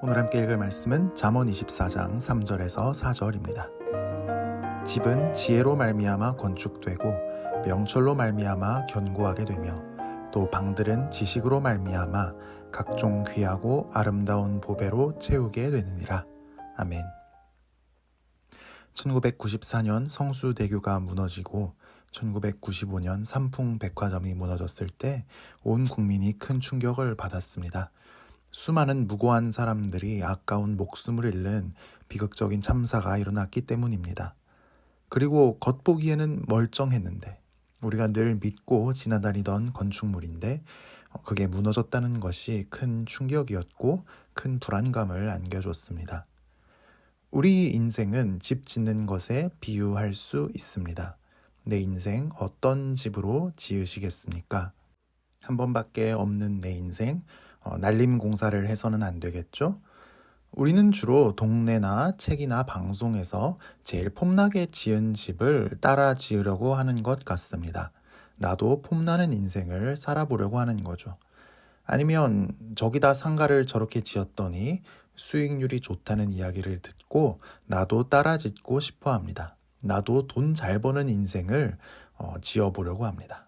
오늘 함께 읽을 말씀은 잠언 24장 3절에서 4절입니다. 집은 지혜로 말미암아 건축되고 명철로 말미암아 견고하게 되며 또 방들은 지식으로 말미암아 각종 귀하고 아름다운 보배로 채우게 되느니라. 아멘. 1994년 성수대교가 무너지고 1995년 삼풍 백화점이 무너졌을 때 온 국민이 큰 충격을 받았습니다. 수많은 무고한 사람들이 아까운 목숨을 잃는 비극적인 참사가 일어났기 때문입니다. 그리고 겉보기에는 멀쩡했는데 우리가 늘 믿고 지나다니던 건축물인데 어, 그게 무너졌다는 것이 큰 충격이었고 큰 불안감을 안겨줬습니다. 우리 인생은 집 짓는 것에 비유할 수 있습니다. 내 인생 어떤 집으로 지으시겠습니까? 한 번밖에 없는 내 인생, 어, 날림 공사를 해서는 안 되겠죠? 우리는 주로 동네나 책이나 방송에서 제일 폼나게 지은 집을 따라 지으려고 하는 것 같습니다. 나도 폼나는 인생을 살아보려고 하는 거죠. 아니면 저기다 상가를 저렇게 지었더니 수익률이 좋다는 이야기를 듣고 나도 따라 짓고 싶어 합니다. 나도 돈 잘 버는 인생을 어, 지어보려고 합니다.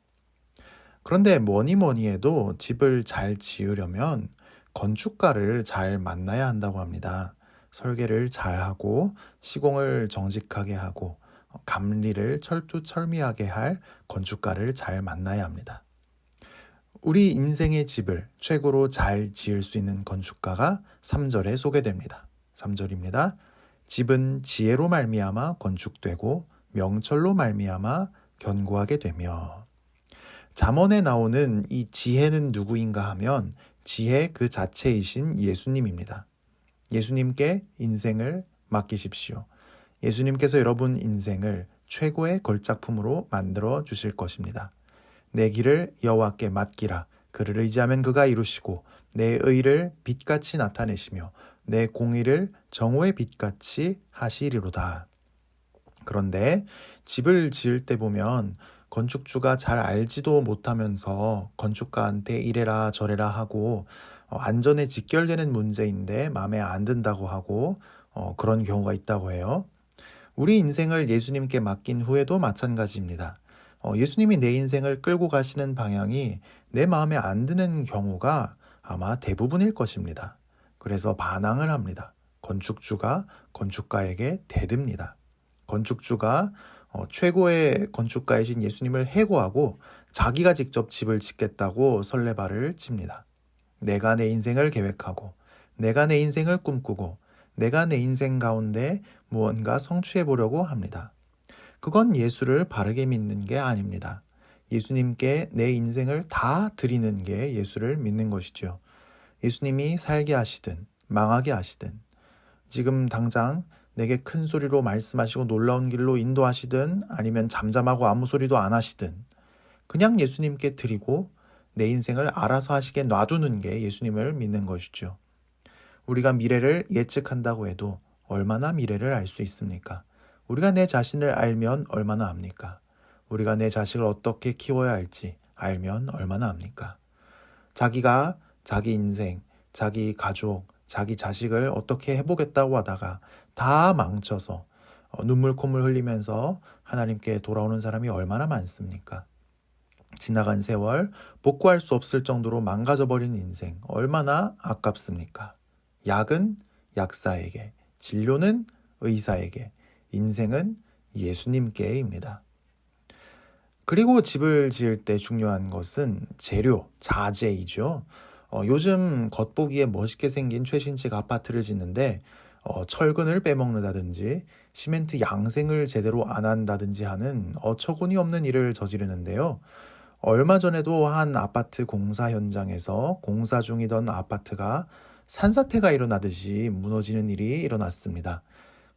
그런데 뭐니 뭐니 해도 집을 잘 지으려면 건축가를 잘 만나야 한다고 합니다. 설계를 잘 하고 시공을 정직하게 하고 감리를 철두철미하게 할 건축가를 잘 만나야 합니다. 우리 인생의 집을 최고로 잘 지을 수 있는 건축가가 3절에 소개됩니다. 3절입니다. 집은 지혜로 말미암아 건축되고 명철로 말미암아 견고하게 되며 잠언에 나오는 이 지혜는 누구인가 하면 지혜 그 자체이신 예수님입니다. 예수님께 인생을 맡기십시오. 예수님께서 여러분 인생을 최고의 걸작품으로 만들어 주실 것입니다. 내 길을 여호와께 맡기라. 그를 의지하면 그가 이루시고 내 의를 빛같이 나타내시며 내 공의를 정오의 빛같이 하시리로다. 그런데 집을 지을 때 보면 건축주가 잘 알지도 못하면서 건축가한테 이래라 저래라 하고 어, 안전에 직결되는 문제인데 마음에 안 든다고 하고 어, 그런 경우가 있다고 해요. 우리 인생을 예수님께 맡긴 후에도 마찬가지입니다. 어, 예수님이 내 인생을 끌고 가시는 방향이 내 마음에 안 드는 경우가 아마 대부분일 것입니다. 그래서 반항을 합니다. 건축주가 건축가에게 대듭니다. 건축주가 어, 최고의 건축가이신 예수님을 해고하고 자기가 직접 집을 짓겠다고 설레발을 칩니다. 내가 내 인생을 계획하고 내가 내 인생을 꿈꾸고 내가 내 인생 가운데 무언가 성취해 보려고 합니다. 그건 예수를 바르게 믿는 게 아닙니다. 예수님께 내 인생을 다 드리는 게 예수를 믿는 것이죠. 예수님이 살게 하시든 망하게 하시든 지금 당장 내게 큰 소리로 말씀하시고 놀라운 길로 인도하시든 아니면 잠잠하고 아무 소리도 안 하시든 그냥 예수님께 드리고 내 인생을 알아서 하시게 놔두는 게 예수님을 믿는 것이죠. 우리가 미래를 예측한다고 해도 얼마나 미래를 알 수 있습니까? 우리가 내 자신을 알면 얼마나 압니까? 우리가 내 자식을 어떻게 키워야 할지 알면 얼마나 압니까? 자기가 자기 인생, 자기 가족, 자기 자식을 어떻게 해보겠다고 하다가 다 망쳐서 어, 눈물 콧물 흘리면서 하나님께 돌아오는 사람이 얼마나 많습니까? 지나간 세월 복구할 수 없을 정도로 망가져 버린 인생 얼마나 아깝습니까? 약은 약사에게, 진료는 의사에게, 인생은 예수님께입니다. 그리고 집을 지을 때 중요한 것은 재료, 자재이죠. 어, 요즘 겉보기에 멋있게 생긴 최신식 아파트를 짓는데 어, 철근을 빼먹는다든지 시멘트 양생을 제대로 안 한다든지 하는 어처구니 없는 일을 저지르는데요. 얼마 전에도 한 아파트 공사 현장에서 공사 중이던 아파트가 산사태가 일어나듯이 무너지는 일이 일어났습니다.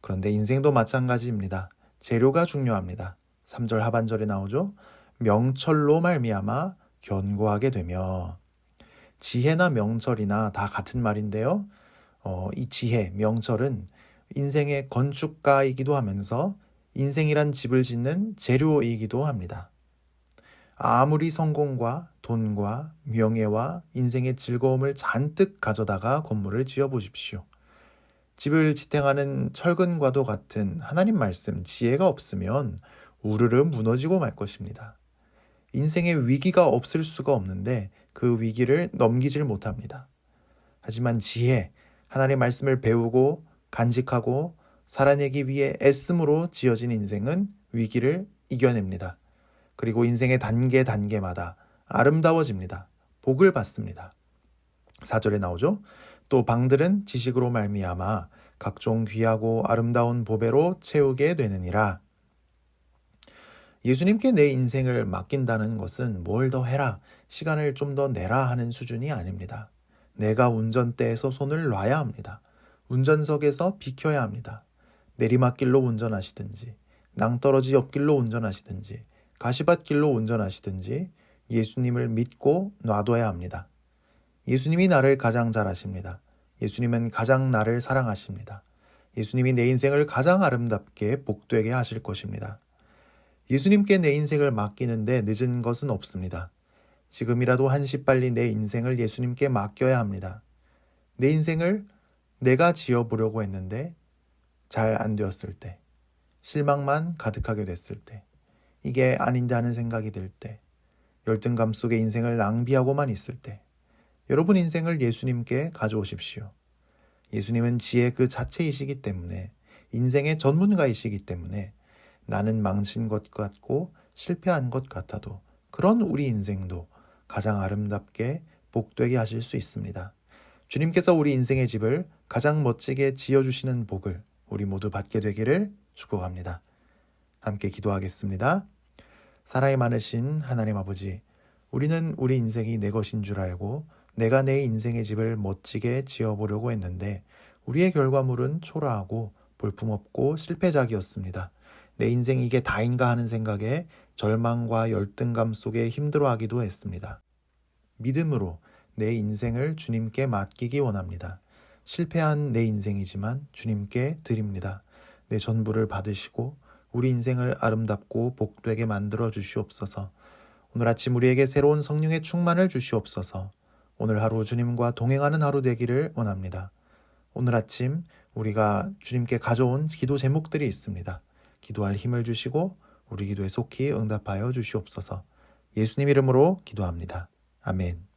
그런데 인생도 마찬가지입니다. 재료가 중요합니다. 3절 하반절에 나오죠. 명철로 말미암아 견고하게 되며 지혜나 명철이나 다 같은 말인데요. 어, 이 지혜, 명철은 인생의 건축가이기도 하면서 인생이란 집을 짓는 재료이기도 합니다. 아무리 성공과 돈과 명예와 인생의 즐거움을 잔뜩 가져다가 건물을 지어 보십시오. 집을 지탱하는 철근과도 같은 하나님 말씀 지혜가 없으면 우르르 무너지고 말 것입니다. 인생에 위기가 없을 수가 없는데 그 위기를 넘기질 못합니다. 하지만 지혜, 하나님의 말씀을 배우고 간직하고 살아내기 위해 애씀으로 지어진 인생은 위기를 이겨냅니다. 그리고 인생의 단계 단계마다 아름다워집니다. 복을 받습니다. 4절에 나오죠. 또 방들은 지식으로 말미암아 각종 귀하고 아름다운 보배로 채우게 되느니라. 예수님께 내 인생을 맡긴다는 것은 뭘 더 해라, 시간을 좀 더 내라 하는 수준이 아닙니다. 내가 운전대에서 손을 놔야 합니다. 운전석에서 비켜야 합니다. 내리막길로 운전하시든지, 낭떠러지 옆길로 운전하시든지, 가시밭길로 운전하시든지, 예수님을 믿고 놔둬야 합니다. 예수님이 나를 가장 잘 아십니다. 예수님은 가장 나를 사랑하십니다. 예수님이 내 인생을 가장 아름답게 복되게 하실 것입니다. 예수님께 내 인생을 맡기는데 늦은 것은 없습니다. 지금이라도 한시 빨리 내 인생을 예수님께 맡겨야 합니다. 내 인생을 내가 지어보려고 했는데 잘 안 되었을 때, 실망만 가득하게 됐을 때, 이게 아닌데 하는 생각이 들 때, 열등감 속에 인생을 낭비하고만 있을 때, 여러분 인생을 예수님께 가져오십시오. 예수님은 지혜 그 자체이시기 때문에 인생의 전문가이시기 때문에 나는 망친 것 같고 실패한 것 같아도 그런 우리 인생도 가장 아름답게 복되게 하실 수 있습니다. 주님께서 우리 인생의 집을 가장 멋지게 지어주시는 복을 우리 모두 받게 되기를 축복합니다. 함께 기도하겠습니다. 사랑이 많으신 하나님 아버지, 우리는 우리 인생이 내 것인 줄 알고 내가 내 인생의 집을 멋지게 지어보려고 했는데 우리의 결과물은 초라하고 볼품없고 실패작이었습니다. 내 인생 이게 다인가 하는 생각에 절망과 열등감 속에 힘들어하기도 했습니다. 믿음으로 내 인생을 주님께 맡기기 원합니다. 실패한 내 인생이지만 주님께 드립니다. 내 전부를 받으시고 우리 인생을 아름답고 복되게 만들어 주시옵소서. 오늘 아침 우리에게 새로운 성령의 충만을 주시옵소서. 오늘 하루 주님과 동행하는 하루 되기를 원합니다. 오늘 아침 우리가 주님께 가져온 기도 제목들이 있습니다. 기도할 힘을 주시고 우리 기도에 속히 응답하여 주시옵소서. 예수님 이름으로 기도합니다. 아멘.